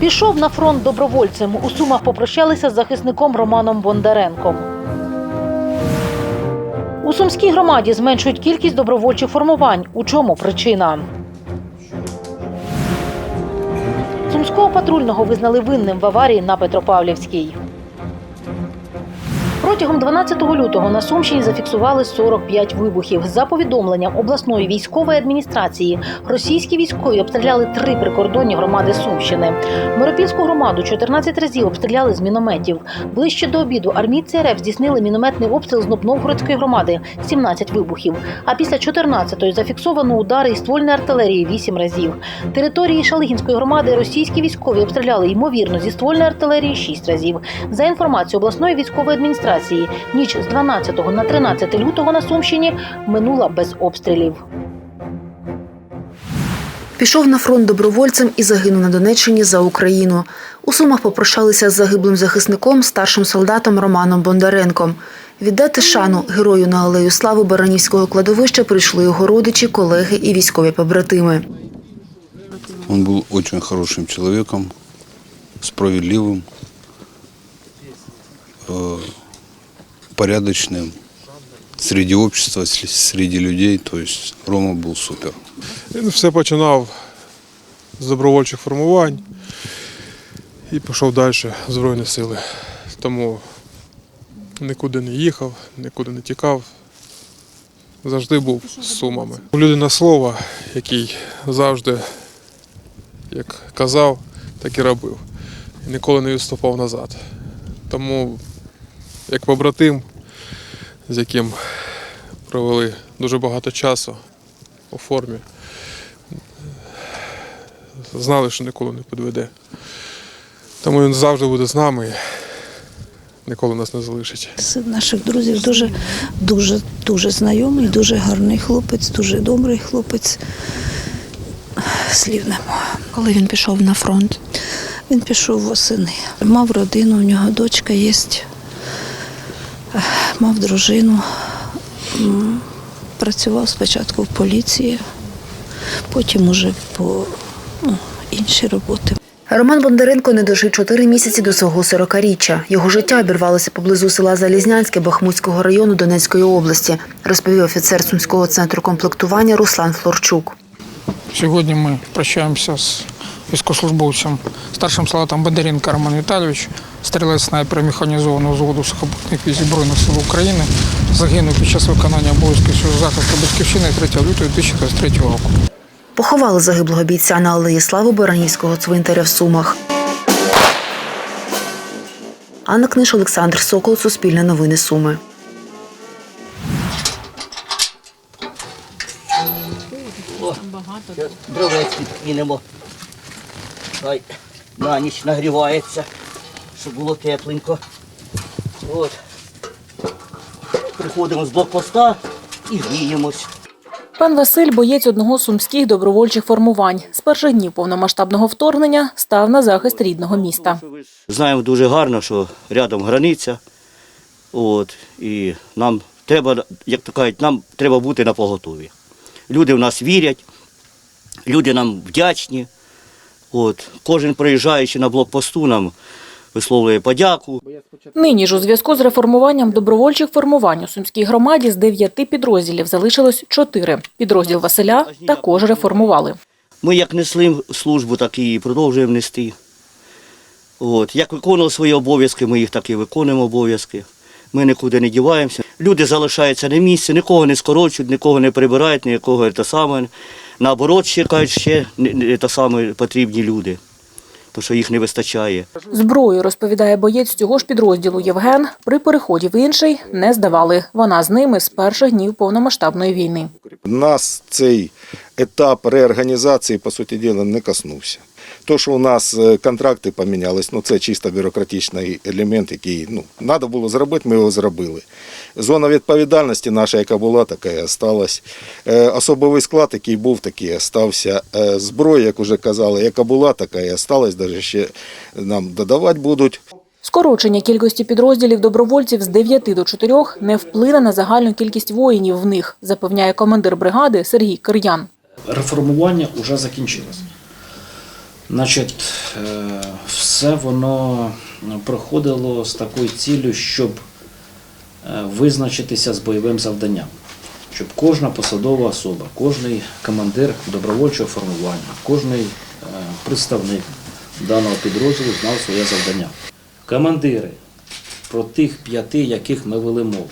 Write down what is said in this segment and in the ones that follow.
Пішов на фронт добровольцем. У Сумах попрощалися з захисником Романом Бондаренком. У Сумській громаді зменшують кількість добровольчих формувань. У чому причина? Сумського патрульного визнали винним в аварії на Петропавлівській. Протягом 12 лютого на Сумщині зафіксували 45 вибухів. За повідомленням обласної військової адміністрації, російські військові обстріляли три прикордонні громади Сумщини. Миропільську громаду 14 разів обстріляли з мінометів. Ближче до обіду армійці РФ здійснили мінометний обстріл з Новгородської громади 17 вибухів. А після 14-ї зафіксовано удари із ствольної артилерії 8 разів. Території Шалигінської громади російські військові обстріляли ймовірно зі ствольної артилерії 6 разів. За інформацією обласної військової адміністрації, ніч з 12 на 13 лютого на Сумщині минула без обстрілів. Пішов на фронт добровольцем і загинув на Донеччині за Україну. У Сумах попрощалися з загиблим захисником, старшим солдатом Романом Бондаренком. Віддати шану герою на алею слави Баранівського кладовища прийшли його родичі, колеги і військові побратими. Он был очень хорошим человеком, справедливым, э, порядочным среди общества, среди людей. То есть Рома был супер. Він все починав з добровольчих формувань і пішов далі в Збройні сили. Тому нікуди не їхав, нікуди не тікав. Завжди був з сумами. Людина слова, який завжди, як казав, так і робив. Ніколи не відступав назад. Тому, як побратим, з яким провели дуже багато часу у формі, знали, що ніколи не підведе. Тому він завжди буде з нами і ніколи нас не залишить. З наших друзів дуже, дуже, дуже знайомий, дуже гарний хлопець, дуже добрий хлопець. Слів нема. Коли він пішов на фронт, Він пішов восени. Мав родину, у нього дочка є, мав дружину. Працював спочатку в поліції, потім уже по ну, інші роботи. Роман Бондаренко не дожив чотири місяці до свого 40-річчя. Його життя обірвалося поблизу села Залізнянське Бахмутського району Донецької області, розповів офіцер Сумського центру комплектування Руслан Флорчук. Сьогодні ми прощаємося з військовослужбовцем, старшим солдатом Бондаренко Роман Віталійович, стрілець снайпера механізованого взводу сухопутних військ Збройних сил України, загинув під час виконання обов'язків щодо захисту батьківщини 3 лютого 2023 року. Поховали загиблого бійця на алеї слави Баранівського цвинтаря в Сумах. Анна Книж, Олександр Сокол, Суспільне новини Суми. Дровець підкинемо. Хай на ніч нагрівається, щоб було тепленько. От. Приходимо з блокпоста і гріємось. Пан Василь, боєць одного з сумських добровольчих формувань, з перших днів повномасштабного вторгнення став на захист рідного міста. Знаємо дуже гарно, що рядом границя. От, і нам треба, як то кажуть, нам треба бути на поготові. Люди в нас вірять, люди нам вдячні. От, кожен приїжджаючи на блокпосту, нам висловлює подяку. Нині ж у зв'язку з реформуванням добровольчих формувань у сумській громаді з дев'яти підрозділів залишилось чотири. Підрозділ Василя також реформували. Ми як несли службу, так і продовжуємо нести. От. Як виконували свої обов'язки, ми їх так і виконуємо обов'язки. Ми нікуди не діваємося. Люди залишаються на місці, нікого не скорочують, нікого не прибирають, нікого те саме. Наоборот, ще кажуть, ще те саме потрібні люди, тому що їх не вистачає. Зброю, розповідає боєць цього ж підрозділу Євген, при переході в інший не здавали. Вона з ними з перших днів повномасштабної війни. Нас цей етап реорганізації, по суті діла, не коснувся. То, що у нас е, контракти помінялись, ну це чисто бюрократичний елемент, який ну, треба було зробити, ми його зробили. Зона відповідальності наша, яка була, така і осталась. Е, Особовий склад, який був, такий і остався. Е, Зброя, як вже казали, яка була, така і осталась, навіть ще нам додавати будуть. Скорочення кількості підрозділів добровольців з 9 до 4 не вплине на загальну кількість воїнів в них, запевняє командир бригади Сергій Кир'ян. реформування вже закінчилось. Значить, е, все воно проходило з такою ціллю, щоб е, визначитися з бойовим завданням. Щоб кожна посадова особа, кожний командир добровольчого формування, кожний е, представник даного підрозділу знав своє завдання. Командири про тих п'яти, яких ми вели мову,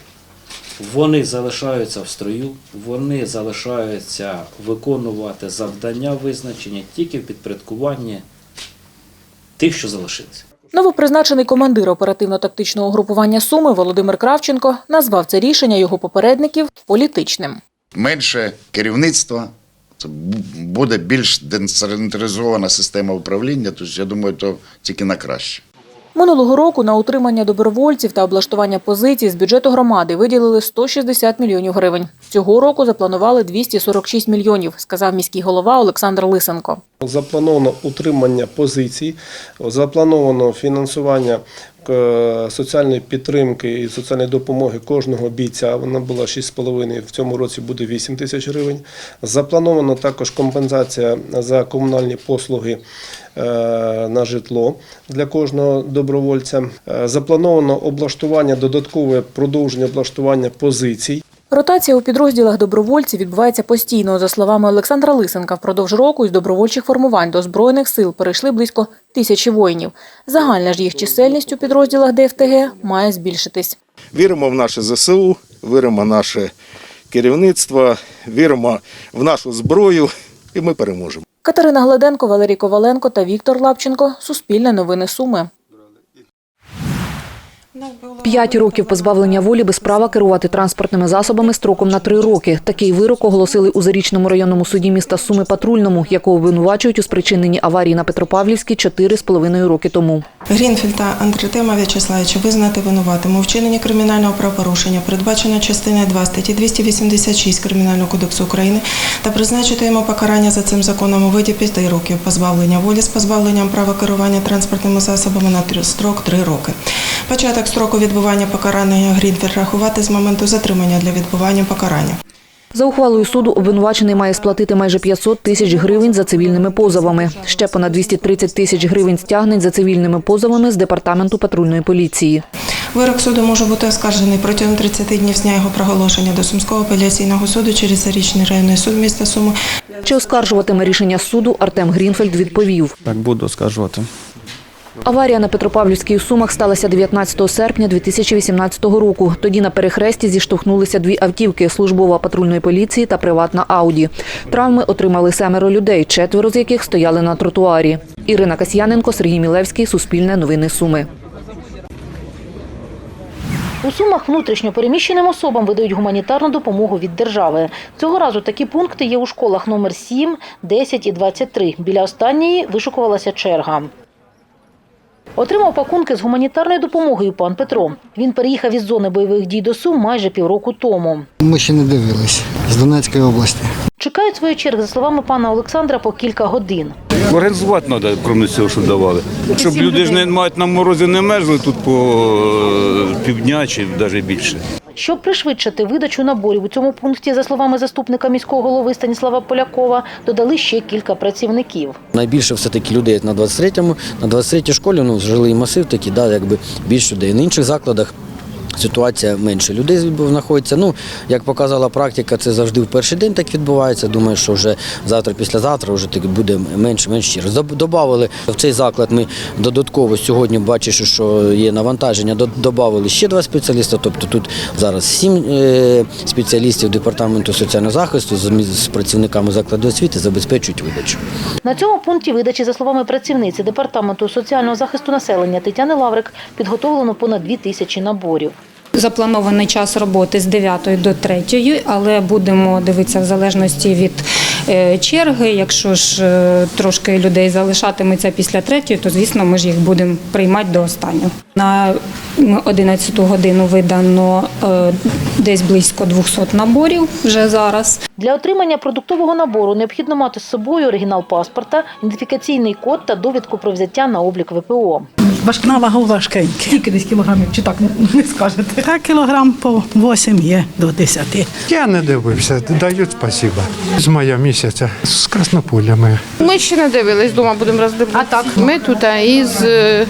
вони залишаються в строю, вони залишаються виконувати завдання визначення тільки в підпорядкуванні тих, що залишилися. Новопризначений командир оперативно-тактичного групування Суми Володимир Кравченко назвав це рішення його попередників політичним. менше керівництва, буде більш децентралізована система управління. Тож я думаю, то тільки на краще. Минулого року на утримання добровольців та облаштування позицій з бюджету громади виділили 160 мільйонів гривень. Цього року запланували 246 мільйонів, сказав міський голова Олександр Лисенко. Заплановано утримання позицій, заплановано фінансування соціальної підтримки і соціальної допомоги кожного бійця. Вона була 6,5, в цьому році буде 8 тисяч гривень. Заплановано також компенсація за комунальні послуги е, на житло для кожного добровольця. Е, Заплановано облаштування, додаткове продовження облаштування позицій. Ротація у підрозділах добровольців відбувається постійно. За словами Олександра Лисенка, впродовж року із добровольчих формувань до збройних сил перейшли близько тисячі воїнів. Загальна ж їх чисельність у підрозділах ДФТГ має збільшитись. Віримо в наше ЗСУ, віримо в наше керівництво, віримо в нашу зброю, і ми переможемо. Катерина Гладенко, Валерій Коваленко та Віктор Лапченко. Суспільне новини Суми. П'ять років позбавлення волі без права керувати транспортними засобами строком на три роки. Такий вирок оголосили у Зарічному районному суді міста Суми Патрульному, якого обвинувачують у спричиненні аварії на Петропавлівській чотири з половиною роки тому. Грінфельда Андретема В'ячеславовича визнати винуватим у вчиненні кримінального правопорушення, передбачено частиною 2 статті 286 Кримінального кодексу України та призначити йому покарання за цим законом у виді 5 років позбавлення волі з позбавленням права керування транспортними засобами на три- строк 3 роки. Початок строку відбування покарання Грінфельд рахувати з моменту затримання для відбування покарання. За ухвалою суду обвинувачений має сплатити майже 500 тисяч гривень за цивільними позовами. Ще понад 230 тисяч гривень стягнень за цивільними позовами з департаменту патрульної поліції. Вирок суду може бути оскаржений протягом 30 днів з дня його проголошення до Сумського апеляційного суду через Зарічний районний суд міста Суми Чи оскаржуватиме рішення суду, Артем Грінфельд відповів. Так буду оскаржувати. Аварія на Петропавлівській у Сумах сталася 19 серпня 2018 року. Тоді на перехресті зіштовхнулися дві автівки – службова патрульної поліції та приватна Ауді. Травми отримали семеро людей, четверо з яких стояли на тротуарі. Ірина Касьяненко, Сергій Мілевський, Суспільне новини Суми. У Сумах внутрішньо переміщеним особам видають гуманітарну допомогу від держави. Цього разу такі пункти є у школах номер 7, 10 і 23. Біля останньої вишукувалася черга. Отримав пакунки з гуманітарною допомогою пан Петро. Він переїхав із зони бойових дій до Сум майже півроку тому. Ми ще не дивились з Донецької області. Чекають свою чергу, за словами пана Олександра, по кілька годин. Організувати треба, крім цього, що давали. Щоб люди ж не мають на морозі не мерзли тут по е, півдня чи навіть більше. Щоб пришвидшити видачу наборів у цьому пункті, за словами заступника міського голови Станіслава Полякова, додали ще кілька працівників. Найбільше все-таки людей на 23-му, на 23-й школі, ну, жилий масив такий, да, якби більше людей. На інших закладах ситуація менше людей знаходиться. Ну, як показала практика, це завжди в перший день так відбувається. Думаю, що вже завтра, післязавтра вже так буде менше, менше черг. Добавили в цей заклад ми додатково сьогодні, бачиш, що є навантаження, додавали ще два спеціаліста. Тобто тут зараз сім е, спеціалістів департаменту соціального захисту з працівниками закладу освіти забезпечують видачу. На цьому пункті видачі, за словами працівниці департаменту соціального захисту населення Тетяни Лаврик, підготовлено понад дві тисячі наборів. Запланований час роботи з 9 до 3, але будемо дивитися в залежності від черги. Якщо ж е, трошки людей залишатиметься після 3, то звісно ми ж їх будемо приймати до останнього. На 11 годину видано е, десь близько 200 наборів вже зараз. Для отримання продуктового набору необхідно мати з собою оригінал паспорта, ідентифікаційний код та довідку про взяття на облік ВПО. На вагу важкенькі. Скільки десь кілограмів, чи так не скажете? Так, кілограм по 8 є до 10. Я не дивився, дають спасіба. З мая місяця з краснополями. Ми ще не дивились, вдома будемо роздивитися. А так? Ми тут а, із е,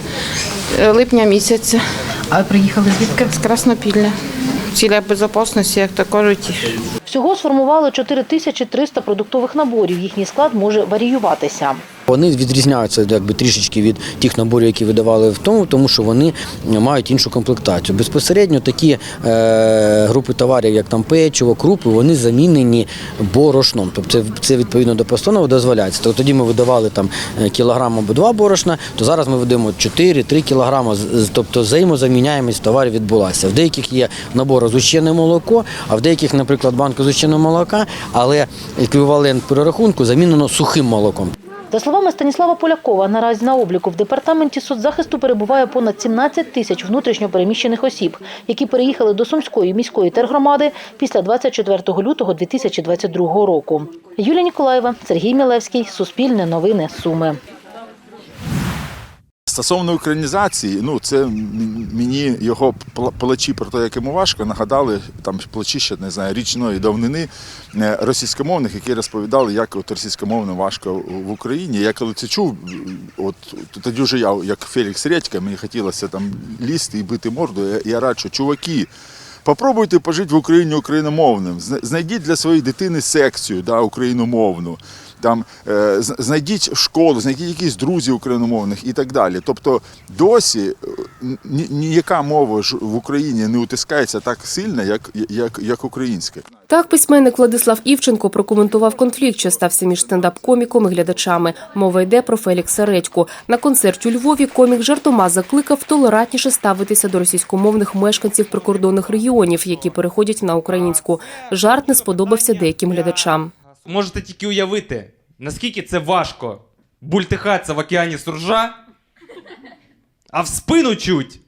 липня місяця. А приїхали звідки? З Краснопілля. Ціля безпечності, як то кажуть. Всього сформували 4300 продуктових наборів. Їхній склад може варіюватися. Вони відрізняються якби трішечки від тих наборів, які видавали в тому, тому що вони мають іншу комплектацію. Безпосередньо такі е, групи товарів, як там печиво, крупи, вони замінені борошном. Тобто це, відповідно до постанови дозволяється. Тобто тоді ми видавали там е, кілограм або два борошна, то зараз ми видаємо 4-3 кілограми. Тобто взаємозаміняємість товарів відбулася. В деяких є набори зущене молоко, а в деяких, наприклад, банка зущеного молока, але еквівалент перерахунку замінено сухим молоком. За словами Станіслава Полякова, наразі на обліку в департаменті соцзахисту перебуває понад 17 тисяч внутрішньо переміщених осіб, які переїхали до Сумської міської тергромади після 24 лютого 2022 року. Юлія Ніколаєва, Сергій Мілевський, Суспільне новини, Суми. Стосовно українізації, ну це мені його плачі про те, як йому важко, нагадали там плачі ще не знаю річної давнини е, російськомовних, які розповідали, як от російськомовно важко в Україні. Я коли це чув, от тоді вже я, як Фелікс Редька, мені хотілося там лізти і бити морду. Я, я радшу, чуваки. Попробуйте пожити в Україні україномовним. Знайдіть для своєї дитини секцію да, україномовну. Там е, знайдіть школу, знайдіть якісь друзів україномовних і так далі. Тобто досі е, ніяка мова ж в Україні не утискається так сильно, як, як, як українська. Так письменник Владислав Івченко прокоментував конфлікт, що стався між стендап-коміком і глядачами. Мова йде про Фелікса Редьку. На концерті у Львові комік жартома закликав толерантніше ставитися до російськомовних мешканців прикордонних регіонів, які переходять на українську. Жарт не сподобався деяким глядачам. Можете тільки уявити, наскільки це важко бультихатися в океані суржа, а в спину чуть.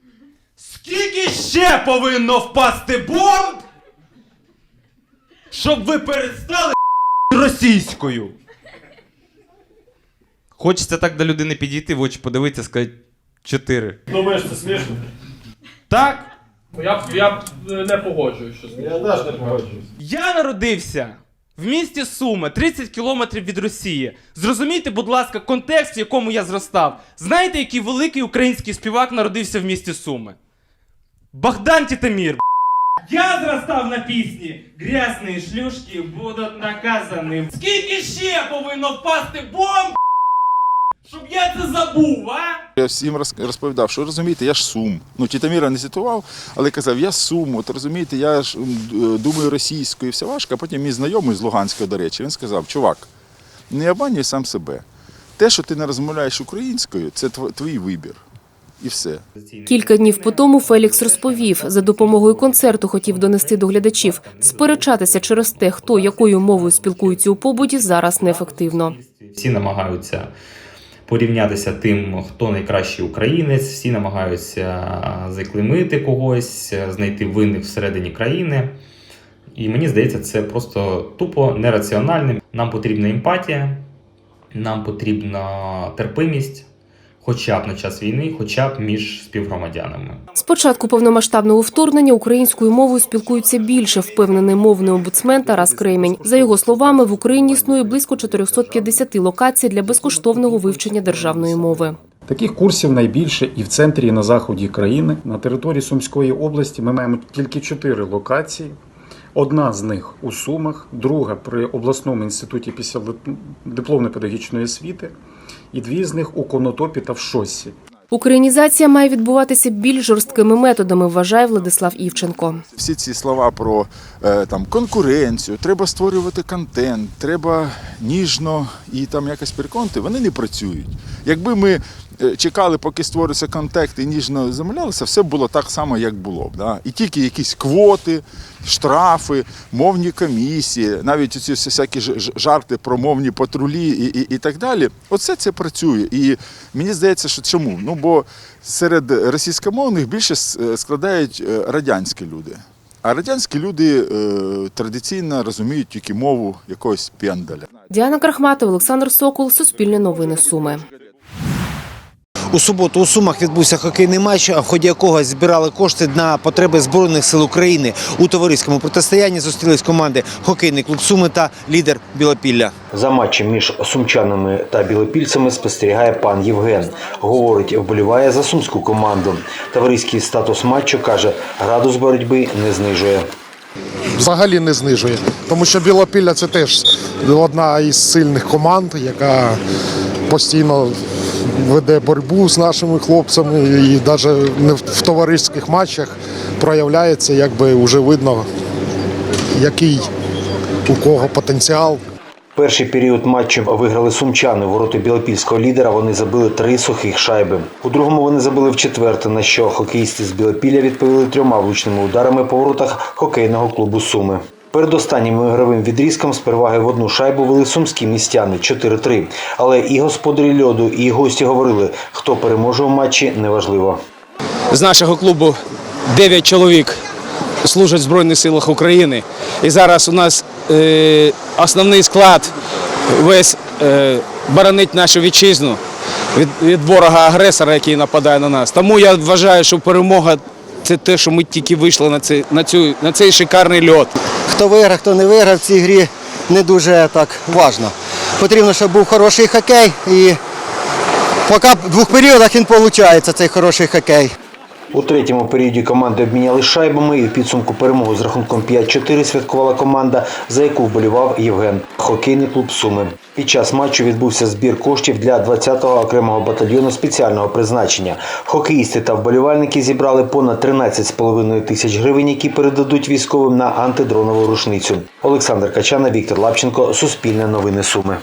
Скільки ще повинно впасти бомб, щоб ви перестали російською? Хочеться так до людини підійти, в очі подивитися, сказати чотири. Думаєш, це смішно? Так? Я б я б не погоджуюсь, що смішно. Я теж не погоджуюсь. Я народився в місті Суми, 30 кілометрів від Росії. Зрозумійте, будь ласка, контекст, в якому я зростав. Знаєте, який великий український співак народився в місті Суми? Богдан Тітамір. Я зростав на пісні Грязні шлюшки будуть наказані. Скільки ще повинно впасти бомб, щоб я це забув, а? Я всім розповідав, що розумієте, я ж сум. Ну, Тітаміра не цитував, але казав, я сум. От розумієте, я ж думаю російською і все важко. А потім мій знайомий з Луганська, до речі, він сказав: чувак, не обманюй сам себе. Те, що ти не розмовляєш українською, це тв- твій вибір. І все. Кілька днів по тому Фелікс розповів, за допомогою концерту хотів донести до глядачів. Сперечатися через те, хто якою мовою спілкується у побуті, зараз неефективно. Всі намагаються порівнятися тим, хто найкращий українець, всі намагаються заклеймити когось, знайти винних всередині країни. І мені здається, це просто тупо нераціональним. Нам потрібна емпатія, нам потрібна терпимість, хоча б на час війни, хоча б між співгромадянами. З початку повномасштабного вторгнення українською мовою спілкуються більше, впевнений мовний омбудсмен Тарас Кремінь. За його словами, в Україні існує близько 450 локацій для безкоштовного вивчення державної мови. Таких курсів найбільше і в центрі, і на заході країни. На території Сумської області ми маємо тільки чотири локації. Одна з них у Сумах, друга при обласному інституті після дипломної педагогічної освіти, і дві з них у Конотопі та в Шоссі. Українізація має відбуватися більш жорсткими методами, вважає Владислав Івченко. Всі ці слова про там конкуренцію, треба створювати контент, треба ніжно і там якось переконати, вони не працюють. Якби ми е, чекали, поки створиться контекст і ніжно замовлялися, все було так само, як було б. Да? І тільки якісь квоти, штрафи, мовні комісії, навіть ці всякі жарти про мовні патрулі і, і, і так далі. Оце це працює. І мені здається, що чому? Ну бо серед російськомовних більше е, складають е, радянські люди. А радянські люди е, традиційно розуміють тільки мову якогось пендаля. Діана Крахматова, Олександр Сокол, Суспільне новини Суми. У суботу у Сумах відбувся хокейний матч, в ході якого збирали кошти на потреби Збройних сил України. У товариському протистоянні зустрілись команди Хокейний клуб Суми та лідер Білопілля. За матчем між сумчанами та білопільцями спостерігає пан Євген. Говорить, вболіває за сумську команду. Товариський статус матчу каже, градус боротьби не знижує. взагалі не знижує. Тому що Білопілля це теж одна із сильних команд, яка постійно веде боротьбу з нашими хлопцями і навіть в- товариських матчах проявляється, якби вже видно, який у кого потенціал. Перший період матчу виграли сумчани. Вороти білопільського лідера вони забили три сухих шайби. У другому вони забили в четверте, на що хокеїсти з Білопілля відповіли трьома влучними ударами по воротах хокейного клубу Суми. Перед останнім ігровим відрізком з переваги в одну шайбу вели сумські містяни 4-3. Але і господарі льоду, і гості говорили, хто переможе у матчі, неважливо. з нашого клубу 9 чоловік служать в Збройних силах України. І зараз у нас е, основний склад весь е, боронить нашу вітчизну від, від ворога-агресора, який нападає на нас. Тому я вважаю, що перемога це те, що ми тільки вийшли на цей, на цю, на цей шикарний льот. Хто виграв, хто не виграв в цій грі не дуже так важно. Потрібно, щоб був хороший хокей і поки в двох періодах він виходить, цей хороший хокей. У третьому періоді команди обміняли шайбами і в підсумку перемогу з рахунком 5-4 святкувала команда, за яку вболівав Євген. Хокейний клуб Суми. Під час матчу відбувся збір коштів для 20-го окремого батальйону спеціального призначення. Хокеїсти та вболівальники зібрали понад 13,5 тисяч гривень, які передадуть військовим на антидронову рушницю. Олександр Качана, Віктор Лапченко, Суспільне новини Суми.